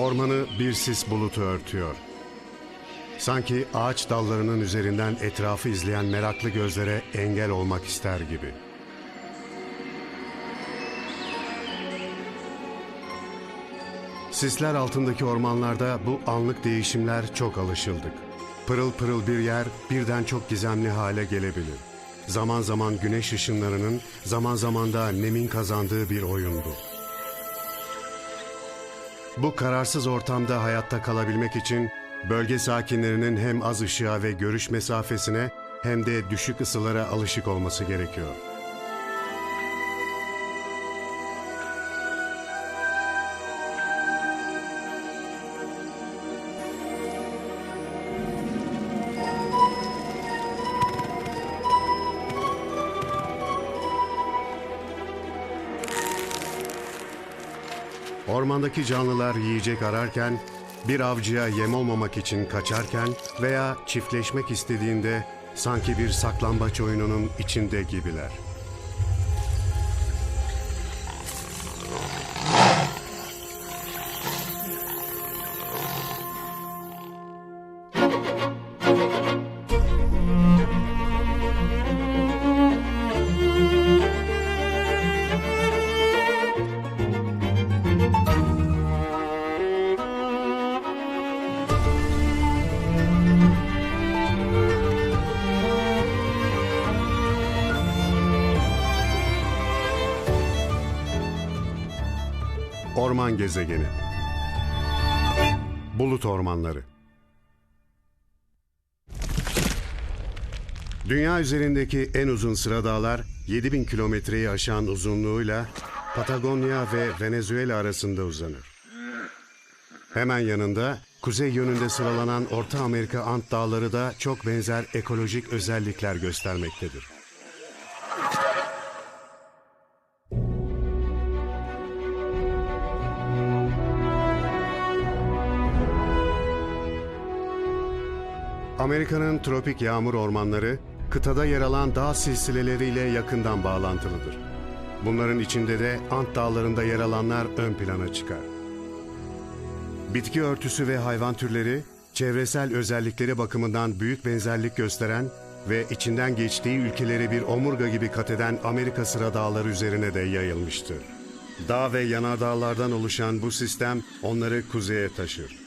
Ormanı bir sis bulutu örtüyor. Sanki ağaç dallarının üzerinden etrafı izleyen meraklı gözlere engel olmak ister gibi. Sisler altındaki ormanlarda bu anlık değişimler çok alışıldık. Pırıl pırıl bir yer birden çok gizemli hale gelebilir. Zaman zaman güneş ışınlarının, zaman zaman da nemin kazandığı bir oyundu. Bu kararsız ortamda hayatta kalabilmek için bölge sakinlerinin hem az ışığa ve görüş mesafesine hem de düşük ısılara alışık olması gerekiyor. Ormandaki canlılar yiyecek ararken, bir avcıya yem olmamak için kaçarken veya çiftleşmek istediğinde sanki bir saklambaç oyununun içinde gibiler. Orman gezegeni. Bulut ormanları. Dünya üzerindeki en uzun sıradağlar 7000 kilometreyi aşan uzunluğuyla Patagonya ve Venezuela arasında uzanır. Hemen yanında kuzey yönünde sıralanan Orta Amerika Ant Dağları da çok benzer ekolojik özellikler göstermektedir. Amerika'nın tropik yağmur ormanları, kıtada yer alan dağ silsileleriyle yakından bağlantılıdır. Bunların içinde de Ant Dağları'nda yer alanlar ön plana çıkar. Bitki örtüsü ve hayvan türleri, çevresel özellikleri bakımından büyük benzerlik gösteren ve içinden geçtiği ülkeleri bir omurga gibi kat eden Amerika sıra dağları üzerine de yayılmıştır. Dağ ve yanardağlardan oluşan bu sistem onları kuzeye taşır.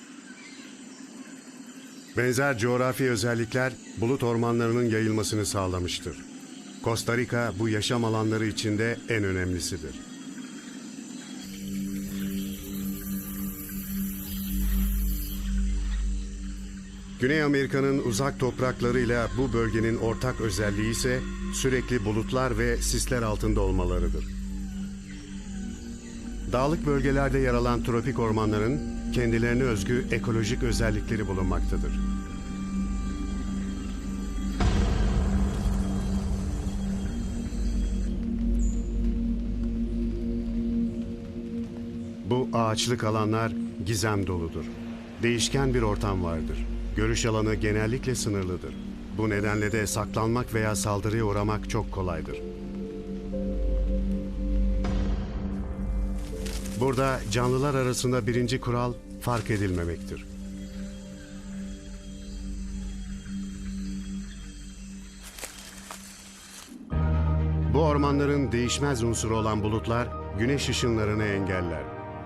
Benzer coğrafi özellikler bulut ormanlarının yayılmasını sağlamıştır. Costa Rica bu yaşam alanları içinde en önemlisidir. Güney Amerika'nın uzak topraklarıyla bu bölgenin ortak özelliği ise sürekli bulutlar ve sisler altında olmalarıdır. Dağlık bölgelerde yer alan tropik ormanların kendilerine özgü ekolojik özellikleri bulunmaktadır. Bu ağaçlık alanlar gizem doludur. Değişken bir ortam vardır. Görüş alanı genellikle sınırlıdır. Bu nedenle de saklanmak veya saldırıya uğramak çok kolaydır. Burada canlılar arasında birinci kural fark edilmemektir. Bu ormanların değişmez unsuru olan bulutlar güneş ışınlarını engeller.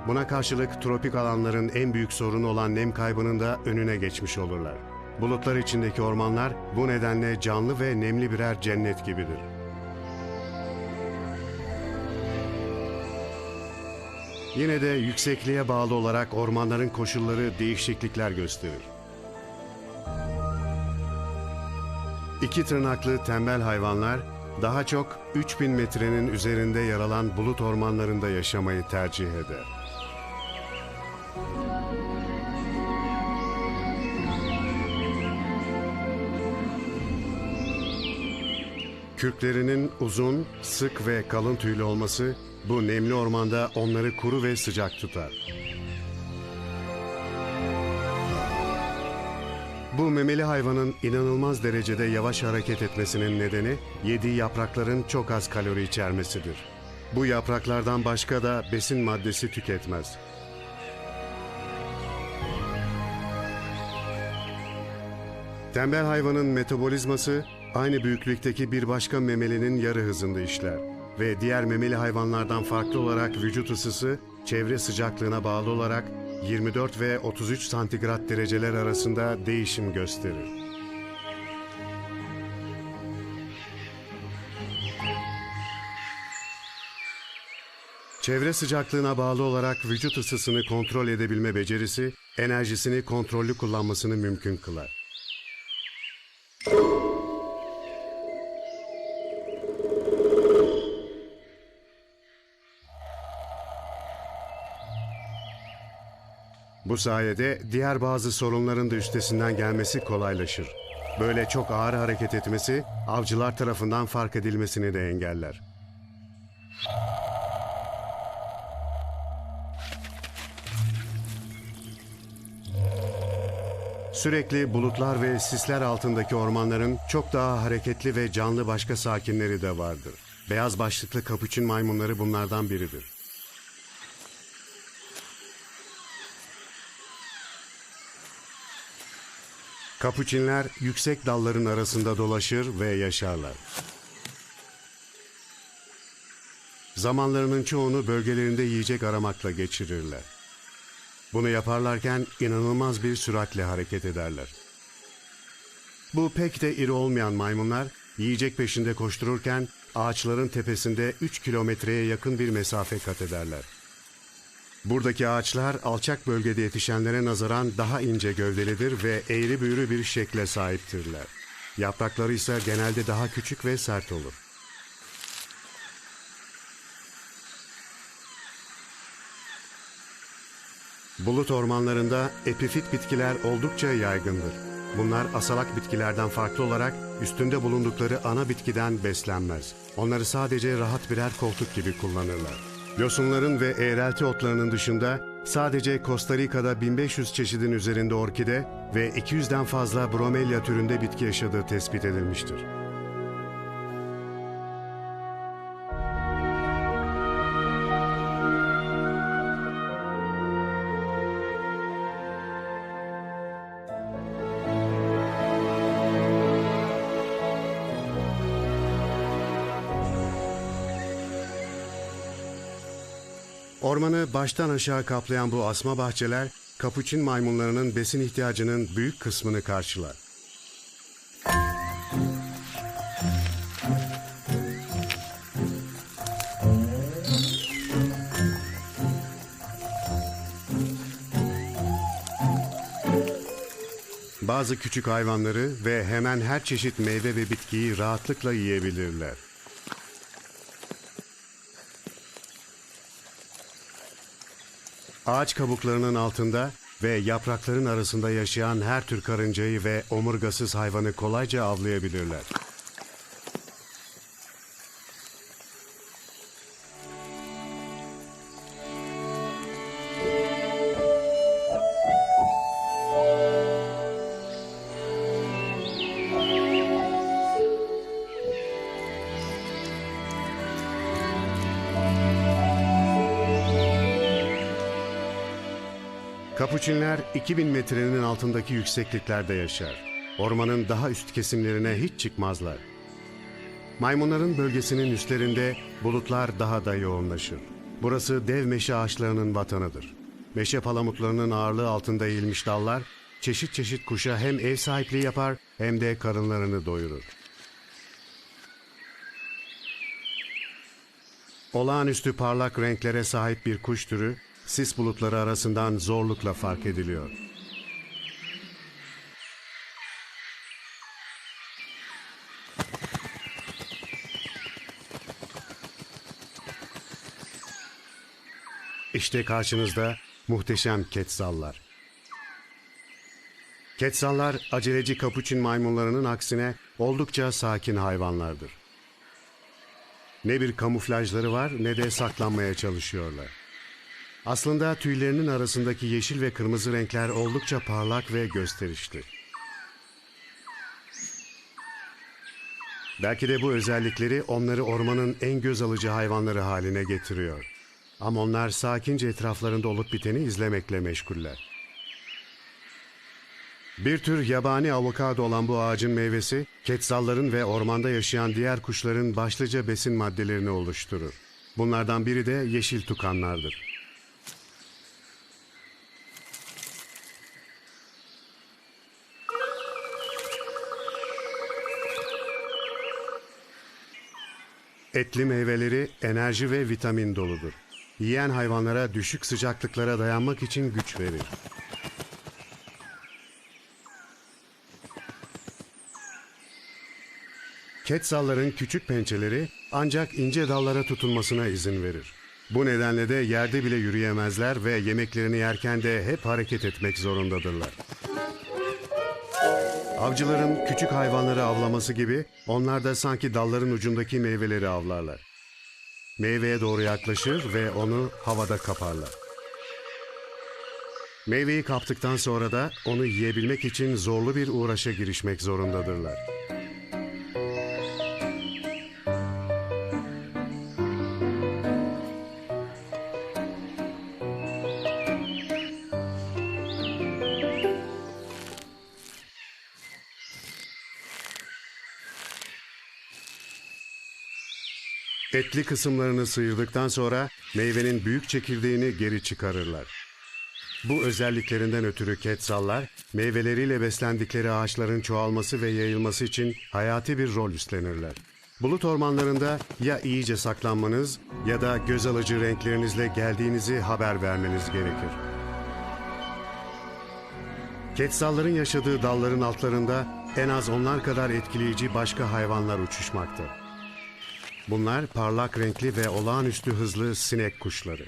Buna karşılık tropik alanların en büyük sorunu olan nem kaybının da önüne geçmiş olurlar. Bulutlar içindeki ormanlar bu nedenle canlı ve nemli birer cennet gibidir. Yine de yüksekliğe bağlı olarak ormanların koşulları değişiklikler gösterir. İki tırnaklı tembel hayvanlar daha çok 3000 metrenin üzerinde yer alan bulut ormanlarında yaşamayı tercih eder. Kürklerinin uzun, sık ve kalın tüylü olması bu nemli ormanda onları kuru ve sıcak tutar. Bu memeli hayvanın inanılmaz derecede yavaş hareket etmesinin nedeni yediği yaprakların çok az kalori içermesidir. Bu yapraklardan başka da besin maddesi tüketmez. Tembel hayvanın metabolizması aynı büyüklükteki bir başka memelinin yarı hızında işler ve diğer memeli hayvanlardan farklı olarak vücut ısısı çevre sıcaklığına bağlı olarak 24 ve 33 santigrat dereceler arasında değişim gösterir. Çevre sıcaklığına bağlı olarak vücut ısısını kontrol edebilme becerisi, enerjisini kontrollü kullanmasını mümkün kılar. Bu sayede diğer bazı sorunların da üstesinden gelmesi kolaylaşır. Böyle çok ağır hareket etmesi avcılar tarafından fark edilmesini de engeller. Sürekli bulutlar ve sisler altındaki ormanların çok daha hareketli ve canlı başka sakinleri de vardır. Beyaz başlıklı kapuçin maymunları bunlardan biridir. Kapuçinler yüksek dalların arasında dolaşır ve yaşarlar. Zamanlarının çoğunu bölgelerinde yiyecek aramakla geçirirler. Bunu yaparlarken inanılmaz bir süratle hareket ederler. Bu pek de iri olmayan maymunlar yiyecek peşinde koştururken ağaçların tepesinde 3 kilometreye yakın bir mesafe kat ederler. Buradaki ağaçlar alçak bölgede yetişenlere nazaran daha ince gövdelidir ve eğri büğrü bir şekle sahiptirler. Yaprakları ise genelde daha küçük ve sert olur. Bulut ormanlarında epifit bitkiler oldukça yaygındır. Bunlar asalak bitkilerden farklı olarak üstünde bulundukları ana bitkiden beslenmez. Onları sadece rahat birer koltuk gibi kullanırlar. Yosunların ve eğrelti otlarının dışında sadece Costa Rica'da 1500 çeşidin üzerinde orkide ve 200'den fazla bromelia türünde bitki yaşadığı tespit edilmiştir. Baştan aşağı kaplayan bu asma bahçeler, kapuçin maymunlarının besin ihtiyacının büyük kısmını karşılar. Bazı küçük hayvanları ve hemen her çeşit meyve ve bitkiyi rahatlıkla yiyebilirler. Ağaç kabuklarının altında ve yaprakların arasında yaşayan her tür karıncayı ve omurgasız hayvanı kolayca avlayabilirler. Kapuçinler 2000 metrenin altındaki yüksekliklerde yaşar. Ormanın daha üst kesimlerine hiç çıkmazlar. Maymunların bölgesinin üstlerinde bulutlar daha da yoğunlaşır. Burası dev meşe ağaçlarının vatanıdır. Meşe palamutlarının ağırlığı altında eğilmiş dallar, çeşit çeşit kuşa hem ev sahipliği yapar hem de karınlarını doyurur. Olağanüstü parlak renklere sahip bir kuş türü, sis bulutları arasından zorlukla fark ediliyor. İşte karşınızda muhteşem ketsallar. Ketsallar aceleci kapuçin maymunlarının aksine oldukça sakin hayvanlardır. Ne bir kamuflajları var ne de saklanmaya çalışıyorlar. Aslında tüylerinin arasındaki yeşil ve kırmızı renkler oldukça parlak ve gösterişli. Belki de bu özellikleri onları ormanın en göz alıcı hayvanları haline getiriyor. Ama onlar sakince etraflarında olup biteni izlemekle meşguller. Bir tür yabani avokado olan bu ağacın meyvesi, ketsalların ve ormanda yaşayan diğer kuşların başlıca besin maddelerini oluşturur. Bunlardan biri de yeşil tukanlardır. Etli meyveleri enerji ve vitamin doludur. Yiyen hayvanlara düşük sıcaklıklara dayanmak için güç verir. Ketsalların küçük pençeleri ancak ince dallara tutunmasına izin verir. Bu nedenle de yerde bile yürüyemezler ve yemeklerini yerken de hep hareket etmek zorundadırlar. Avcıların küçük hayvanları avlaması gibi onlar da sanki dalların ucundaki meyveleri avlarlar. Meyveye doğru yaklaşır ve onu havada kaparlar. Meyveyi kaptıktan sonra da onu yiyebilmek için zorlu bir uğraşa girişmek zorundadırlar. Etli kısımlarını sıyırdıktan sonra meyvenin büyük çekirdeğini geri çıkarırlar. Bu özelliklerinden ötürü ketsallar, meyveleriyle beslendikleri ağaçların çoğalması ve yayılması için hayati bir rol üstlenirler. Bulut ormanlarında ya iyice saklanmanız ya da göz alıcı renklerinizle geldiğinizi haber vermeniz gerekir. Ketsalların yaşadığı dalların altlarında en az onlar kadar etkileyici başka hayvanlar uçuşmakta. Bunlar parlak renkli ve olağanüstü hızlı sinek kuşları.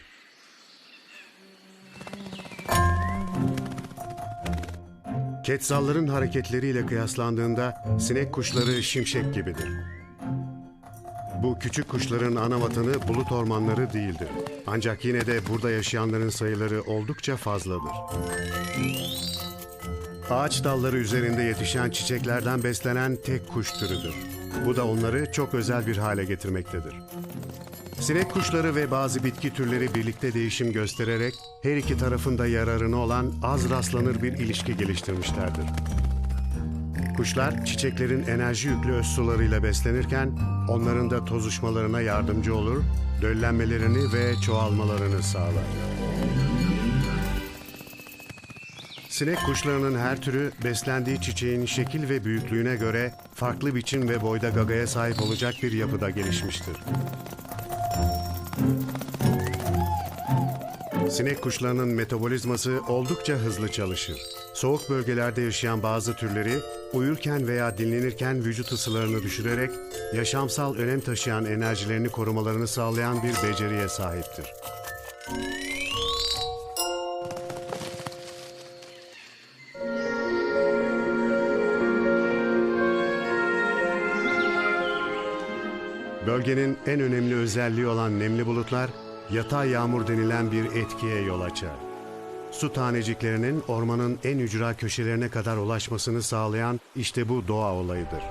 Ketsalların hareketleriyle kıyaslandığında sinek kuşları şimşek gibidir. Bu küçük kuşların ana vatanı bulut ormanları değildir. Ancak yine de burada yaşayanların sayıları oldukça fazladır. Ağaç dalları üzerinde yetişen çiçeklerden beslenen tek kuş türüdür. Bu da onları çok özel bir hale getirmektedir. Sinek kuşları ve bazı bitki türleri birlikte değişim göstererek her iki tarafında yararına olan az rastlanır bir ilişki geliştirmişlerdir. Kuşlar çiçeklerin enerji yüklü öz sularıyla beslenirken onların da tozuşmalarına yardımcı olur, döllenmelerini ve çoğalmalarını sağlar. Sinek kuşlarının her türü beslendiği çiçeğin şekil ve büyüklüğüne göre farklı biçim ve boyda gagaya sahip olacak bir yapıda gelişmiştir. Sinek kuşlarının metabolizması oldukça hızlı çalışır. Soğuk bölgelerde yaşayan bazı türleri uyurken veya dinlenirken vücut ısılarını düşürerek yaşamsal önem taşıyan enerjilerini korumalarını sağlayan bir beceriye sahiptir. Bölgenin en önemli özelliği olan nemli bulutlar, yatay yağmur denilen bir etkiye yol açar. Su taneciklerinin ormanın en ücra köşelerine kadar ulaşmasını sağlayan işte bu doğa olayıdır.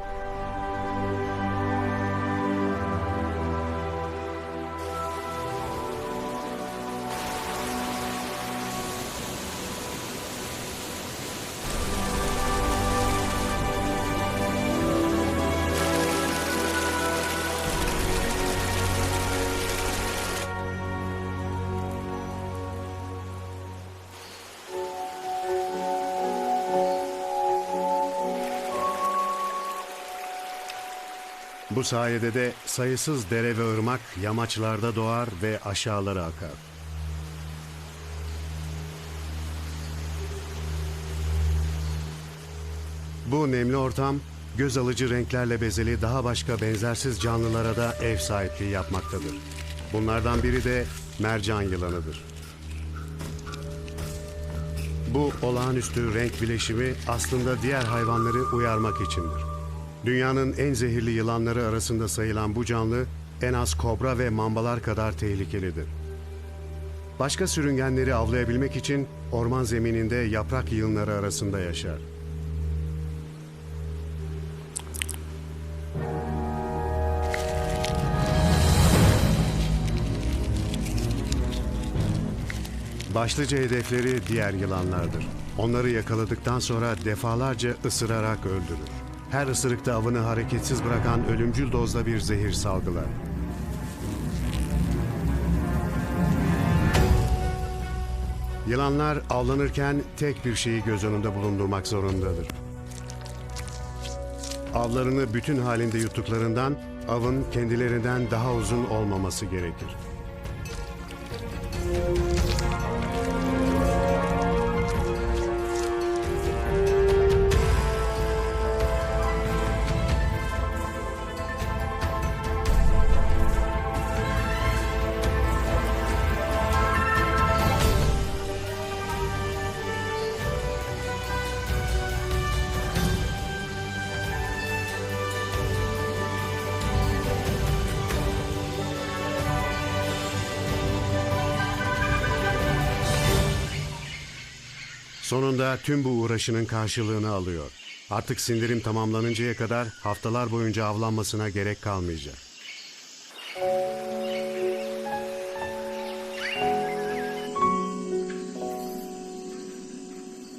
Bu sayede de sayısız dere ve ırmak yamaçlarda doğar ve aşağılara akar. Bu nemli ortam göz alıcı renklerle bezeli daha başka benzersiz canlılara da ev sahipliği yapmaktadır. Bunlardan biri de mercan yılanıdır. Bu olağanüstü renk bileşimi aslında diğer hayvanları uyarmak içindir. Dünyanın en zehirli yılanları arasında sayılan bu canlı en az kobra ve mambalar kadar tehlikelidir. Başka sürüngenleri avlayabilmek için orman zemininde yaprak yığınları arasında yaşar. Başlıca hedefleri diğer yılanlardır. Onları yakaladıktan sonra defalarca ısırarak öldürür. Her ısırıkta avını hareketsiz bırakan ölümcül dozda bir zehir salgılar. Yılanlar avlanırken tek bir şeyi göz önünde bulundurmak zorundadır. Avlarını bütün halinde yuttuklarından avın kendilerinden daha uzun olmaması gerekir. Sonunda tüm bu uğraşının karşılığını alıyor. Artık sindirim tamamlanıncaya kadar haftalar boyunca avlanmasına gerek kalmayacak.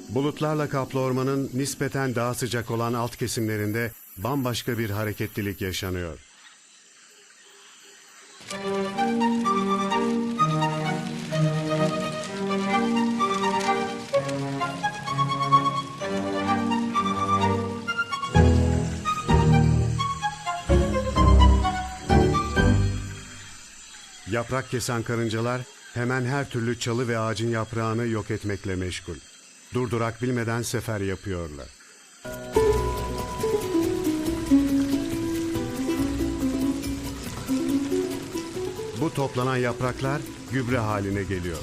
Bulutlarla kaplı ormanın nispeten daha sıcak olan alt kesimlerinde bambaşka bir hareketlilik yaşanıyor. Yaprak kesen karıncalar hemen her türlü çalı ve ağacın yaprağını yok etmekle meşgul. Durdurak bilmeden sefer yapıyorlar. Bu toplanan yapraklar gübre haline geliyor.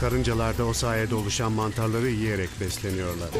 Karıncalar da o sayede oluşan mantarları yiyerek besleniyorlar.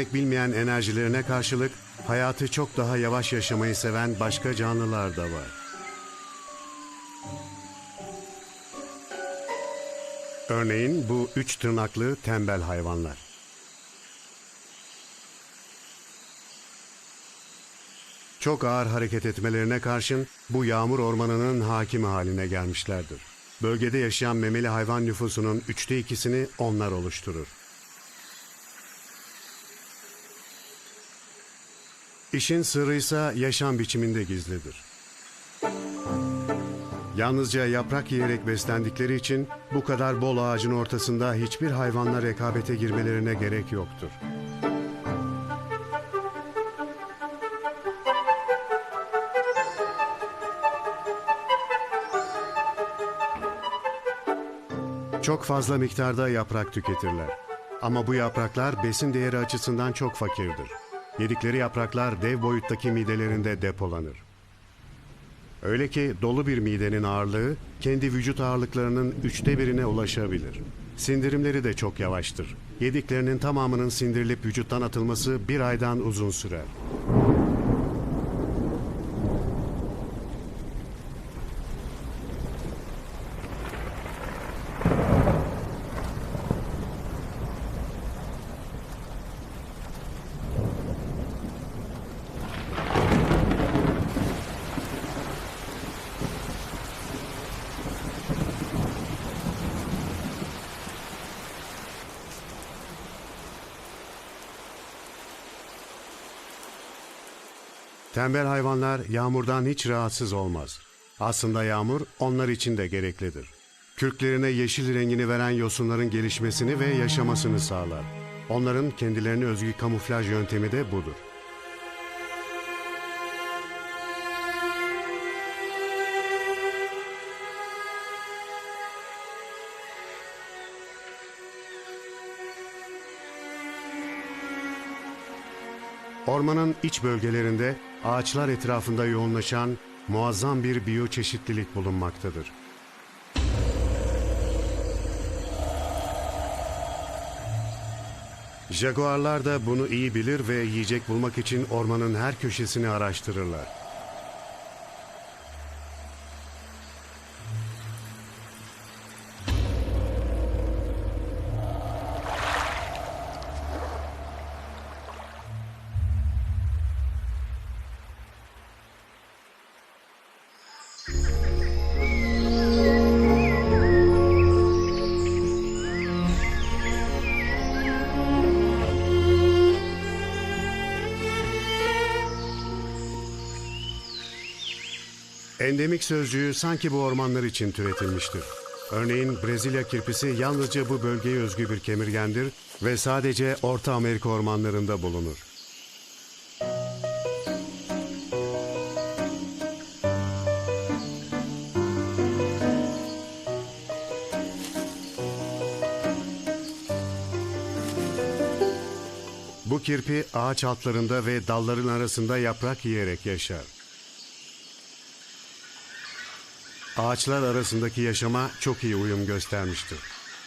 Bitmek bilmeyen enerjilerine karşılık hayatı çok daha yavaş yaşamayı seven başka canlılar da var. Örneğin bu üç tırnaklı tembel hayvanlar. Çok ağır hareket etmelerine karşın bu yağmur ormanının hakimi haline gelmişlerdir. Bölgede yaşayan memeli hayvan nüfusunun üçte ikisini onlar oluşturur. İşin sırrı ise yaşam biçiminde gizlidir. Yalnızca yaprak yiyerek beslendikleri için bu kadar bol ağacın ortasında hiçbir hayvanla rekabete girmelerine gerek yoktur. Çok fazla miktarda yaprak tüketirler. Ama bu yapraklar besin değeri açısından çok fakirdir. Yedikleri yapraklar dev boyuttaki midelerinde depolanır. Öyle ki dolu bir midenin ağırlığı kendi vücut ağırlıklarının üçte birine ulaşabilir. Sindirimleri de çok yavaştır. Yediklerinin tamamının sindirilip vücuttan atılması bir aydan uzun sürer. Tembel hayvanlar yağmurdan hiç rahatsız olmaz. Aslında yağmur onlar için de gereklidir. Kürklerine yeşil rengini veren yosunların gelişmesini ve yaşamasını sağlar. Onların kendilerine özgü kamuflaj yöntemi de budur. Ormanın iç bölgelerinde ağaçlar etrafında yoğunlaşan muazzam bir biyoçeşitlilik bulunmaktadır. Jaguarlar da bunu iyi bilir ve yiyecek bulmak için ormanın her köşesini araştırırlar. Endemik sözcüğü sanki bu ormanlar için türetilmiştir. Örneğin Brezilya kirpisi yalnızca bu bölgeye özgü bir kemirgendir ve sadece Orta Amerika ormanlarında bulunur. Bu kirpi ağaç altlarında ve dalların arasında yaprak yiyerek yaşar. Ağaçlar arasındaki yaşama çok iyi uyum göstermiştir.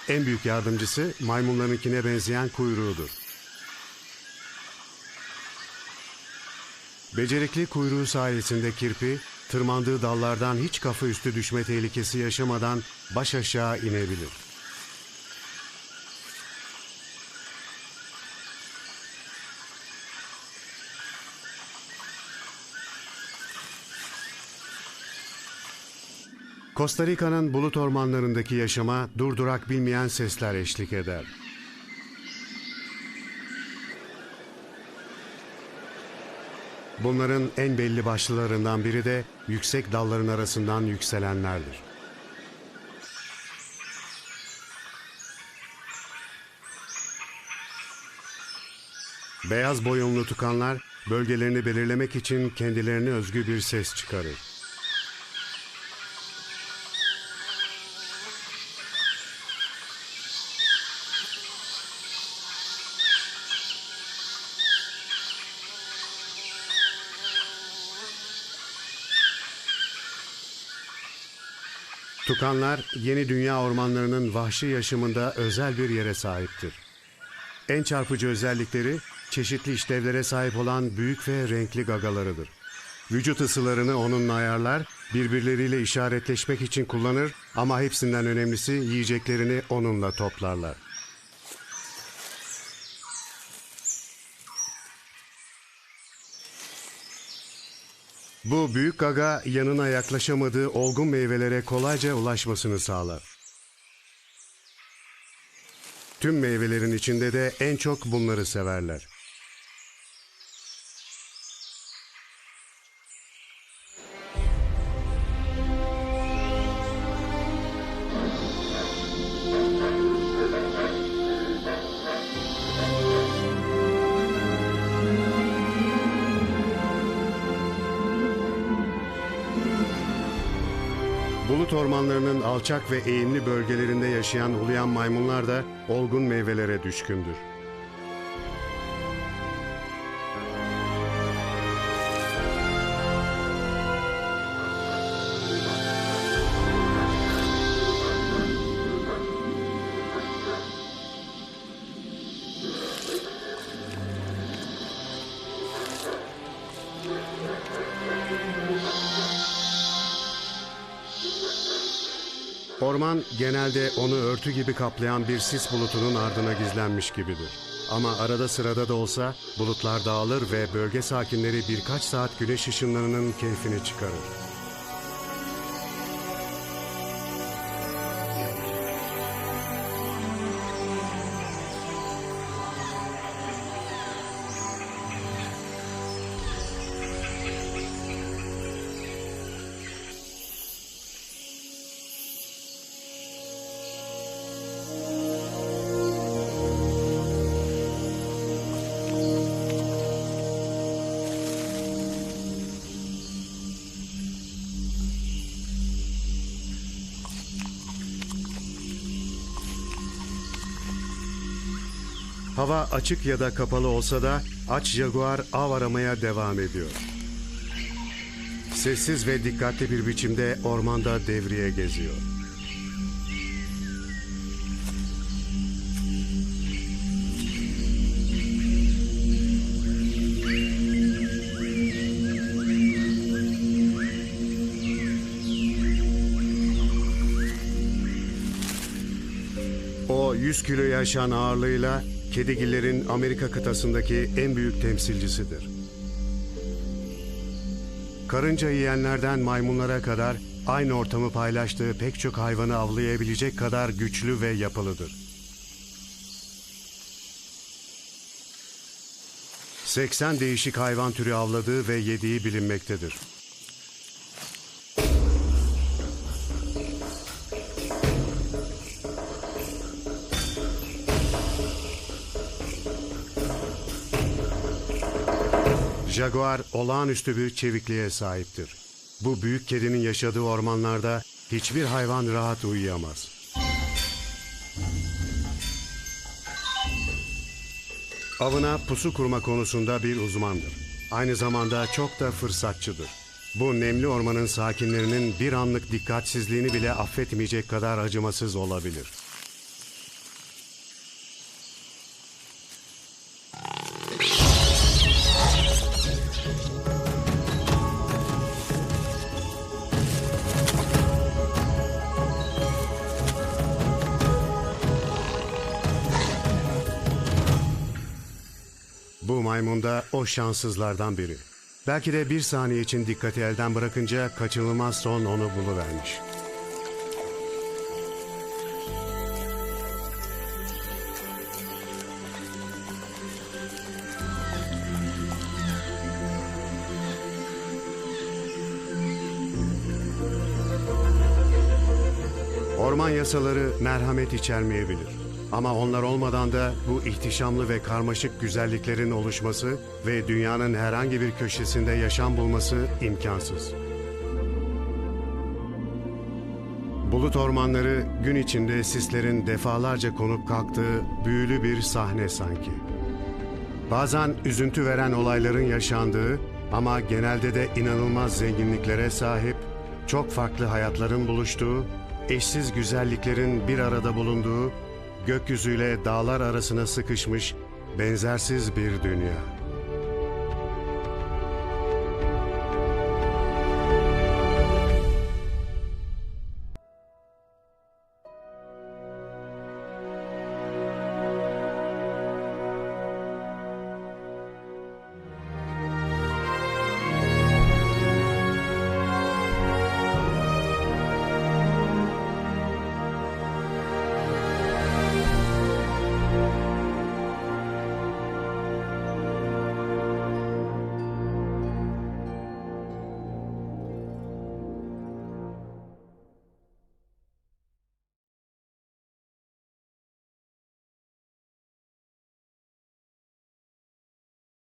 En büyük yardımcısı maymunlarınkine benzeyen kuyruğudur. Becerikli kuyruğu sayesinde kirpi, tırmandığı dallardan hiç kafa üstü düşme tehlikesi yaşamadan baş aşağı inebilir. Costa Rica'nın bulut ormanlarındaki yaşama durdurak bilmeyen sesler eşlik eder. Bunların en belli başlılarından biri de yüksek dalların arasından yükselenlerdir. Beyaz boyunlu tukanlar bölgelerini belirlemek için kendilerine özgü bir ses çıkarır. Tukanlar yeni dünya ormanlarının vahşi yaşamında özel bir yere sahiptir. En çarpıcı özellikleri çeşitli işlevlere sahip olan büyük ve renkli gagalarıdır. Vücut ısılarını onunla ayarlar, birbirleriyle işaretleşmek için kullanır ama hepsinden önemlisi yiyeceklerini onunla toplarlar. Bu büyük gaga yanına yaklaşamadığı olgun meyvelere kolayca ulaşmasını sağlar. Tüm meyvelerin içinde de en çok bunları severler. Alçak ve eğimli bölgelerinde yaşayan uluyan maymunlar da olgun meyvelere düşkündür. Orman genelde onu örtü gibi kaplayan bir sis bulutunun ardına gizlenmiş gibidir. Ama arada sırada da olsa bulutlar dağılır ve bölge sakinleri birkaç saat güneş ışınlarının keyfini çıkarır. Hava açık ya da kapalı olsa da aç jaguar av aramaya devam ediyor. Sessiz ve dikkatli bir biçimde ormanda devriye geziyor. O 100 kilo yaşayan ağırlığıyla kedigillerin Amerika kıtasındaki en büyük temsilcisidir. Karınca yiyenlerden maymunlara kadar aynı ortamı paylaştığı pek çok hayvanı avlayabilecek kadar güçlü ve yapılıdır. 80 değişik hayvan türü avladığı ve yediği bilinmektedir. Jaguar olağanüstü bir çevikliğe sahiptir. Bu büyük kedinin yaşadığı ormanlarda hiçbir hayvan rahat uyuyamaz. Avına pusu kurma konusunda bir uzmandır. Aynı zamanda çok da fırsatçıdır. Bu nemli ormanın sakinlerinin bir anlık dikkatsizliğini bile affetmeyecek kadar acımasız olabilir. Bu maymun da o şanssızlardan biri. Belki de bir saniye için dikkati elden bırakınca kaçınılmaz son onu buluvermiş. Orman yasaları merhamet içermeyebilir. Ama onlar olmadan da bu ihtişamlı ve karmaşık güzelliklerin oluşması ve dünyanın herhangi bir köşesinde yaşam bulması imkansız. Bulut ormanları gün içinde sislerin defalarca konup kalktığı büyülü bir sahne sanki. Bazen üzüntü veren olayların yaşandığı ama genelde de inanılmaz zenginliklere sahip, çok farklı hayatların buluştuğu, eşsiz güzelliklerin bir arada bulunduğu, gökyüzüyle dağlar arasına sıkışmış benzersiz bir dünya.